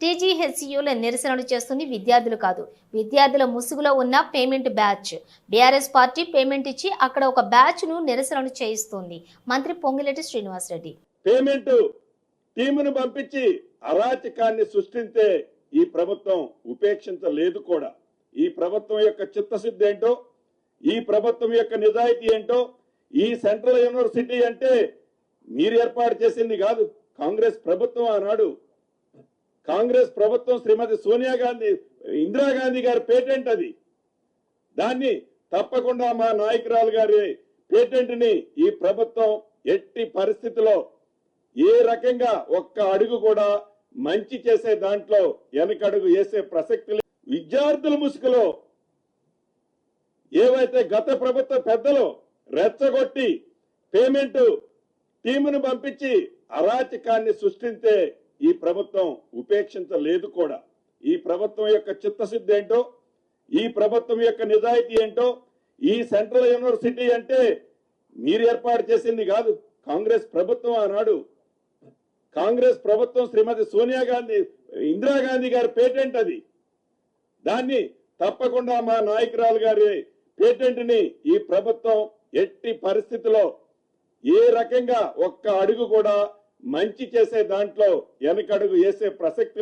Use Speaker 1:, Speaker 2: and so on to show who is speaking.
Speaker 1: టీజీహెచ్సియుల నిరసనలు చేస్తుంది విద్యార్థులు కాదు. విద్యార్థుల ముసుగులో ఉన్న payment batch. BRS party payment ఇచ్చి అక్కడ ఒక బ్యాచ్ను నిరసనలు చేయిస్తుంది. మంత్రి పొంగిరెడ్డి శ్రీనివాసరెడ్డి.
Speaker 2: పేమెంట్ టీమును పంపించి అరాచకాన్ని సృష్టించే ఈ ప్రభుత్వం ఉపేక్షించలేదు కూడా. ఈ ప్రభుత్వం యొక్క చిత్తశుద్ధి ఏంటో ఈ ప్రభుత్వం యొక్క నిజాయితీ ఏంటో ఈ సెంట్రల్ యూనివర్సిటీ అంటే మీరు ఏర్పాటు చేసింది కాదు. కాంగ్రెస్ ప్రభుత్వం ఆనాడు కాంగ్రెస్ ప్రభుత్వం శ్రీమతి సోనియా గాంధీ ఇందిరాగాంధీ గారి పేటెంట్ అది. దాన్ని తప్పకుండా మా నాయకురాలు గారి పేటెంట్ని ఈ ప్రభుత్వం ఎట్టి పరిస్థితిలో ఏ రకంగా ఒక్క అడుగు కూడా మంచి చేసే దాంట్లో వెనకడుగు వేసే ప్రసక్తి విద్యార్థుల ముసుగులో ఏవైతే గత ప్రభుత్వ పెద్దలు రెచ్చగొట్టి పేమెంట్ టీమును పంపించి అరాచకాన్ని సృష్టించే ఈ ప్రభుత్వం ఉపేక్షించలేదు కూడా. ఈ ప్రభుత్వం యొక్క చిత్తశుద్ధి ఏంటో ఈ ప్రభుత్వం యొక్క నిజాయితీ ఏంటో ఈ సెంట్రల్ యూనివర్సిటీ అంటే మీరు ఏర్పాటు చేసింది కాదు. కాంగ్రెస్ ప్రభుత్వం ఆనాడు కాంగ్రెస్ ప్రభుత్వం శ్రీమతి సోనియా గాంధీ ఇందిరాగాంధీ గారి పేటెంట్ అది. దాన్ని తప్పకుండా మా నాయకురాలు గారి పేటెంట్ని ఈ ప్రభుత్వం ఎట్టి పరిస్థితిలో ఏ రకంగా ఒక్క అడుగు కూడా మంచి చేసే దాంట్లో వెనకడుగు వేసే ప్రసక్తి